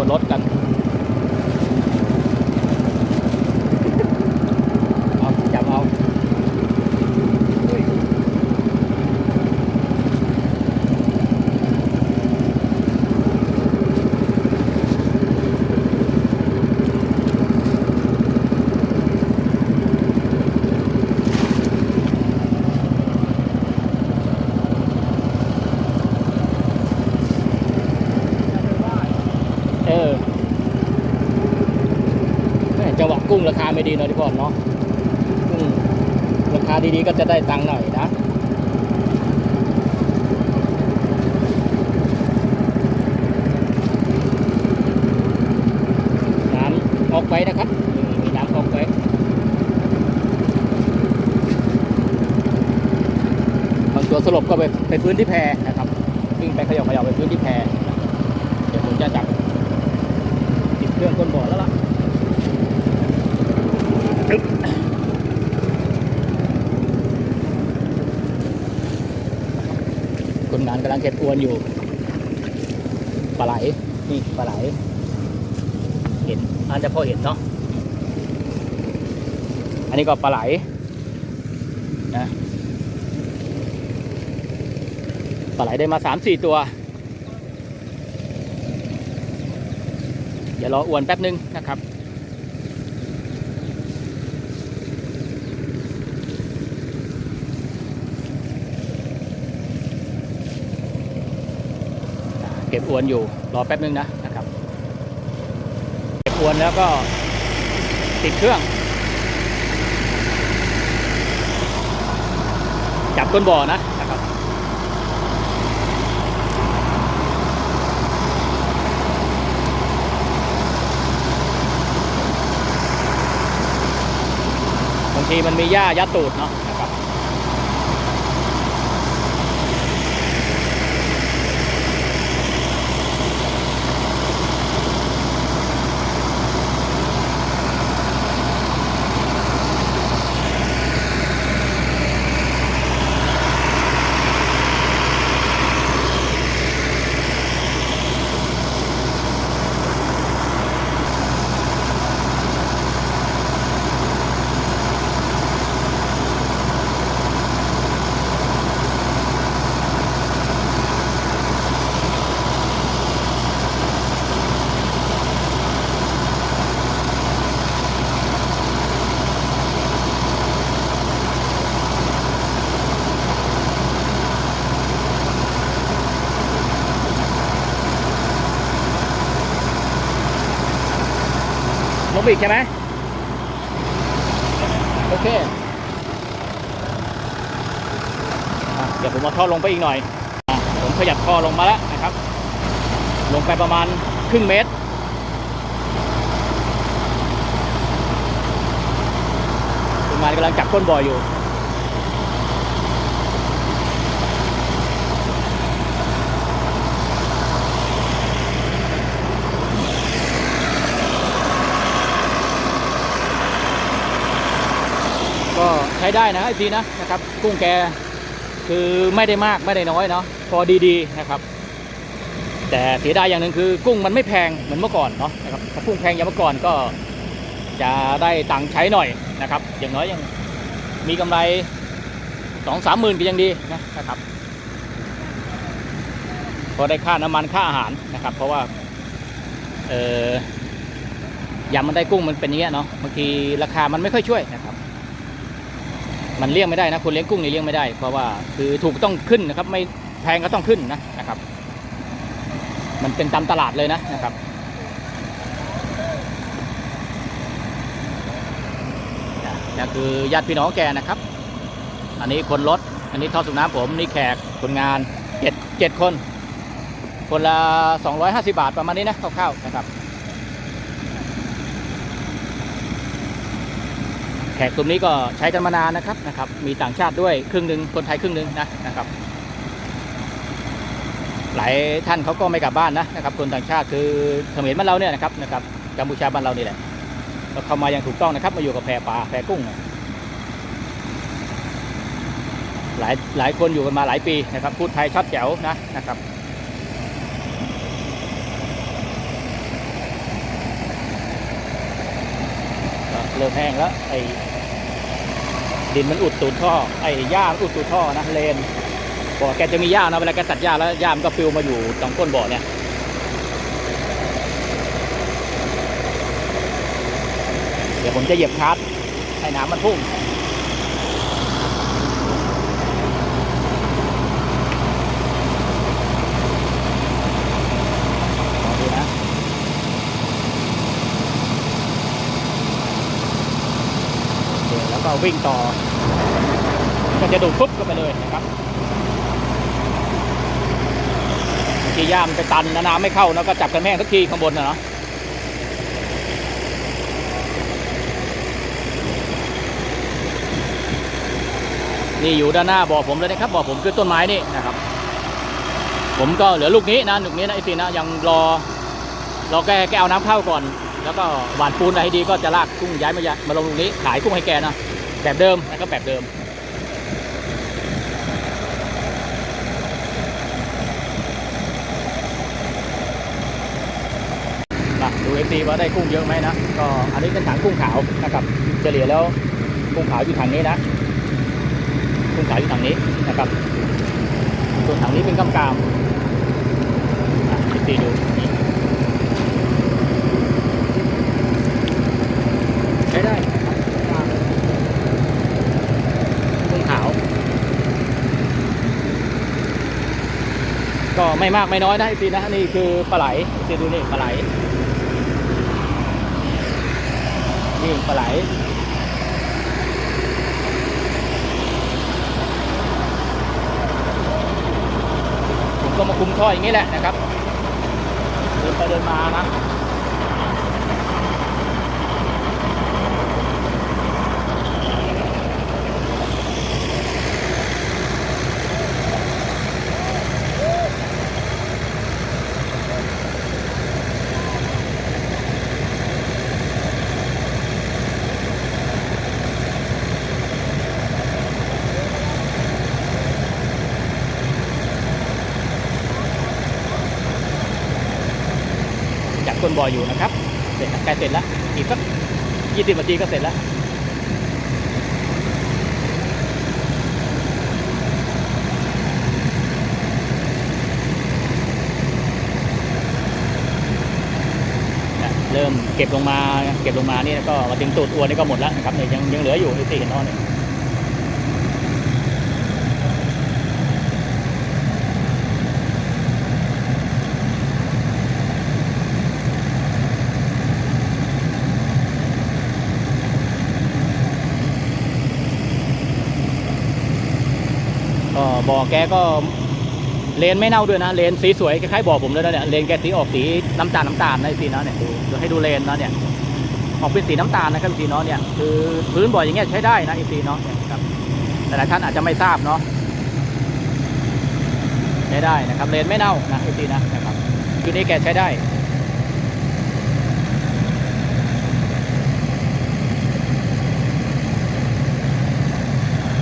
บนรถกัน เอาจับเอาอุ้ย เออจังหวะกุ้งราคาไม่ดีน่อยดีก่อนเนาะกุ้งราคาดีๆก็จะได้ตังค์หน่อยนะน้ำออกไปนะครับมีน้ำออกไปบางตัวสลบก็ไปไปพื้นที่แพนะครับวิ่งไปขย่าเขย่าไปพื้นที่แพเดี๋ยวผมจะจับ เครื่องก้นบ่อแล้วล่ะจึ๊บคนงานกำลังเก็บอวนอยู่ปลาไหลนี่ปลาไหล เห็นอาจจะพอเห็นเนาะอันนี้ก็ปลาไหลนะปลาไหลได้มาสามสี่ตัว เดี๋ยวรออวนแป๊บนึงนะครับเก็บอวนอยู่รอแป๊บนึงนะนะครับ เก็บอวนแล้วก็ติดเครื่อง จับก้นบ่อนะนะครับ บาง ทีมันมีหญ้ายัดตูดเนาะ นะครับลงไปอีกใช่ไหมโอเคเดี๋ยวผมเอาท่อลงไปอีกหน่อยอผมขยับท่อลงมาแล้วนะครับ ลงไปประมาณครึ่งเมตรทีมานกำลังจับก้นบ่ออยู่ ก็ ใช้ได้นะไอพีนะนะครับกุ้งแกคือไม่ได้มากไม่ได้น้อยเนาะพอดีๆนะครับ แต่เสียดายอย่างหนึ่งคือกุ้งมันไม่แพงเหมือนเมื่อก่อนเนาะนะครับถ้ากุ้งแพงอย่างเมื่อก่อนก็จะได้ตังค์ใช้หน่อยนะครับ อย่างน้อยยังมีกำไรสองสามหมื่นก็ยังดีนะนะครับพอได้ค่าน้ำมันค่าอาหารนะครับ เพราะว่าเออยำมันได้กุ้งมันเป็นอย่างเงี้ยเนาะบางทีราคามันไม่ค่อยช่วยนะครับ มันเลี้ยงไม่ได้นะคนเลี้ยงกุ้งนี่เลี้ยงไม่ได้ เพราะว่าคือถูกต้องขึ้นนะครับ ไม่แพงก็ต้องขึ้นนะนะครับ มันเป็นตามตลาดเลยนะนะครับนี่คือญาติพี่น้องแกนะครับ อันนี้คนรถ อันนี้ท่อสูบน้ำผมนี่แขกคนงานเจ็ดเจ็ดคน คนละ 250 บาทประมาณนี้นะคร่าวๆนะครับ ขกกลุ่มนี้ก็ใช้กันมานานนะครับนะครับ มีต่างชาติด้วยครึ่งหนึ่งคนไทยครึ่งหนึ่งนะนะครับ หลายท่านเขาก็ไม่กลับบ้านนะนะครับ คนต่างชาติคือเขมรบ้านเราเนี่ยนะครับนะครับกัมพูชาบ้านเรานี่แหละก็เข้ามาอย่างถูกต้องนะครับ มาอยู่กับแพปลาแพกุ้งนะหลายหลายคนอยู่กันมาหลายปีนะครับพูดไทยชัดแจ๋วนะนะครับ เริ่มแห้งแล้วไอ้ดินมันอุดตูดท่อ ไอ้หญ้าอุดตูดท่อนะเลนบ่อแกจะมีหญ้านะเวลาแกตัดหญ้าแล้วหญ้ามันก็ฟิวมาอยู่ตรงก้นบ่อเนี่ยเดี๋ยวผมจะเหยียบคาร์ดให้น้ำมันพุ่งลองดูนะ โอเคแล้ว ก็วิ่งต่อ ก็จะดูดปุ๊บก็ไปเลยนะครับบางทีย่ามไปตันนะน้ำไม่เข้าแล้วก็จับกันแม่งทุกทีข้างบนนะเนาะนี่อยู่ด้านหน้าบ่อผมเลยนะครับบ่อผมคือต้นไม้นี่นะครับ ผมก็เหลือลูกนี้นะลูกนี้นะไอ้ตีนะยังรอรอแกแกเอาน้ำเข้าก่อน แล้วก็หวานปูนอะได้ดีก็จะลากกุ้งย้ายมาย้ายมาลงตรงนี้ขายกุ้งให้แกนะ แบบเดิมนะครับแบบเดิม ดูเอฟซีว่าได้กุ้งเยอะไหมนะ ก็อันนี้เป็นถังกุ้งขาวนะครับ เฉลี่ยแล้วกุ้งขาวอยู่ถังนี้นะ กุ้งขาวอยู่ถังนี้นะครับ ส่วนถังนี้เป็นกำกามอะเอฟซีดูนี่ใช้ได้นะครับกุ้งขาว ก็ ไม่มากไม่น้อยนะเอฟซีนะนี่คือปลาไหลเอฟซีดูนี่ปลาไหลนี่ปลาไหลผมก็มาคุมท่ออย่างนี้แหละนะครับเดินไปเดินมานะ จับก้นบอยอยู่นะครับเสร็จแล้วใกล้เสร็จแล้วอีกสักยี่สิบนาทีก็เสร็จแล้วเริ่มเก็บลงมาเก็บลงมานี่ก็มาถึงตูดอวนนี่ก็หมดแล้วนะครับเนี่ยยังยังเหลืออยู่ที่เห็นนอนเนี่ย ก็ บ่อแกก็เลนไม่เน่าด้วยนะเลนสีสวยคล้ายๆบ่อผมเลยนะเนี่ยเลนแกสีออกสีน้ำตาลน้ำตาลนะสีเนาะเนี่ยดูดูให้ดูเลนเนาะเนี่ยออกเป็นสีน้ำตาลนะครับสีเนาะเนี่ยคือพื้นบ่ออย่างเงี้ยใช้ได้นะไอซีเนาะครับแต่หลายท่านอาจจะไม่ทราบเนาะใช้ได้นะครับเลนไม่เน่านะไอซีนะนะครับคือนี้แกใช้ได้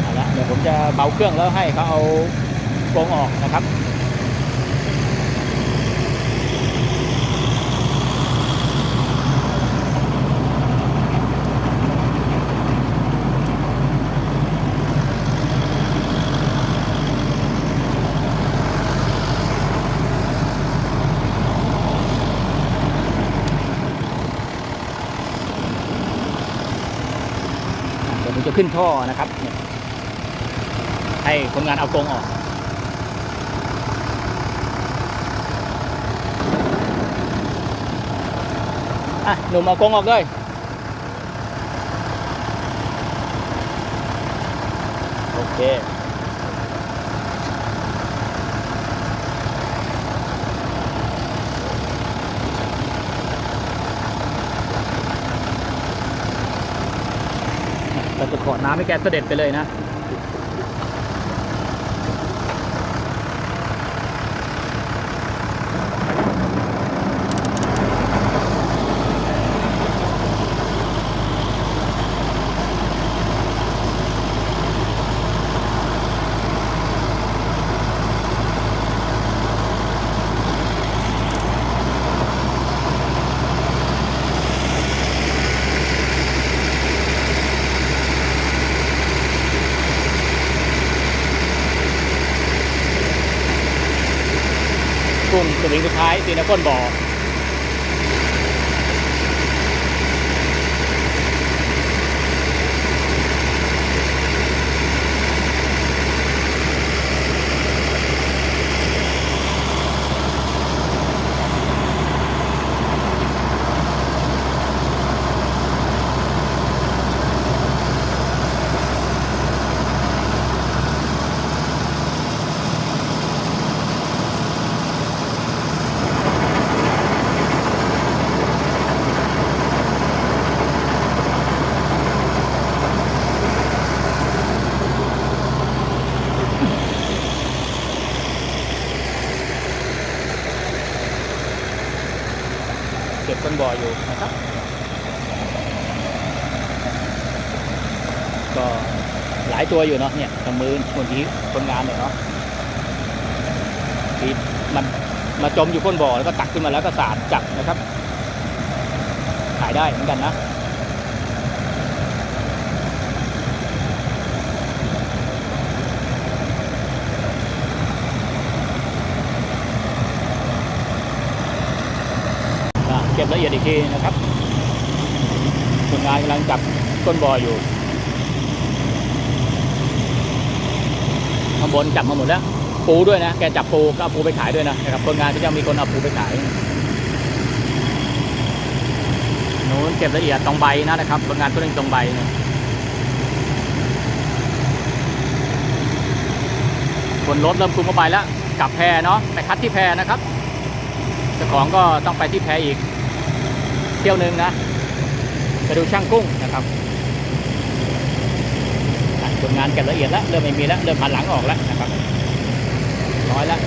เอาละเดี๋ยวผม จะเบาเครื่องแล้วให้เขาเอากรงออกนะครับเดี๋ยวจะขึ้นท่อนะครับเให้คนงานเอากรงออก อะ หนุ่มเอากรงออกเลยโอเคเราจะขอน้ำให้แกเสด็จไปเลยนะ กุ้งสวิงสุดท้ายตีนก้นบ่อ ก็หลายตัวอยู่เนาะเนี่ยกับมือคนที่คนงานเนี่ยเนาะที่มันมาจมอยู่ก้นบ่อแล้วก็ตักขึ้นมาแล้วก็สาดจับนะครับขายได้เหมือนกันนะอะเก็บละเอียดอีกทีนะครับคนงานกำลังจับก้นบ่ออยู่ ข้างบนจับมาหมดแล้ว ปูด้วยนะ แกจับปูก็เอาปูไปขายด้วยนะนะครับคนงานก็จะมีคนเอาปูไปขายนู้นเก็บละเอียดตรงใบนะนะครับคนงานก็เล่นตรงใบนะคนรถเริ่มคุมเข้าไปแล้วกลับแพเนาะไปคัดที่แพนะครับเจ้าของก็ต้องไปที่แพอีกเที่ยวหนึ่งนะไปดูช่างกุ้งนะครับ ผลงานเก็บละเอียดแล้วเริ่มไม่มีแล้วเริ่มหันหลังออกแล้วนะครับน้อยแล้ว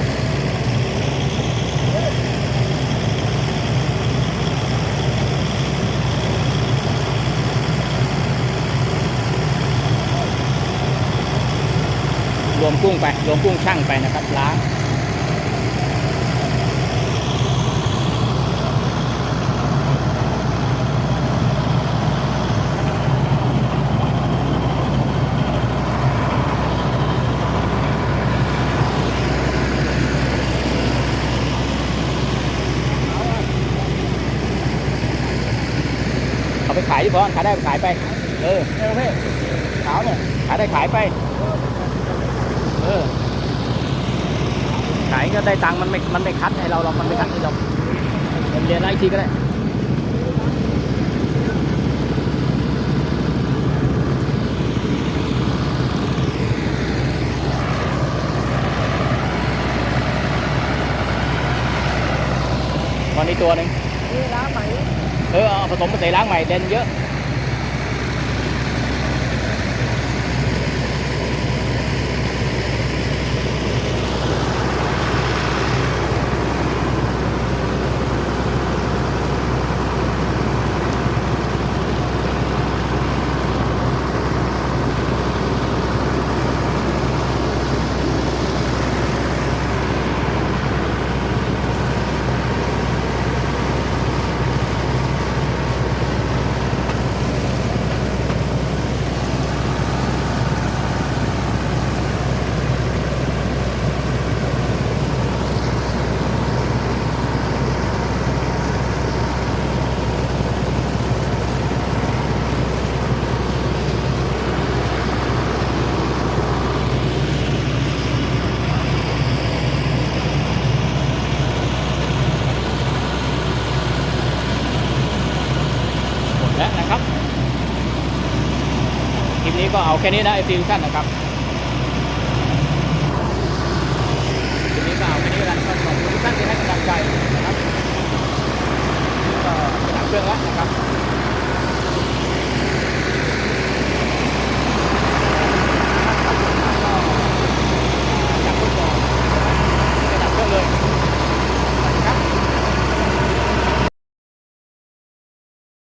รวมกุ้งไปรวมกุ้งช่างไปนะครับล้าง เอา ไปขายดิพอขายได้ขายไป เออเออพี่ขาวเนี่ยขายได้ขายไป เออ ขายก็ได้ตังค์มันไม่ มันไม่คัดให้เราหรอกมันไม่คัดให้เราเป็นเรียนไอทีก็ได้วันนี้ตัวหนึ่งนี่ล้างไหมเออเอาผสมมาใส่ล้างใหม่เด่นเยอะ คลิปนี้ก็เอาแค่นี้นะไอซีชั่นนะครับคลิปนี้ก็เอาแค่นี้กันขอบคุณทุกท่านที่ให้กำลังใจนะครับก็ดับเครื่องแล้วนะครับดับเครื่องเลย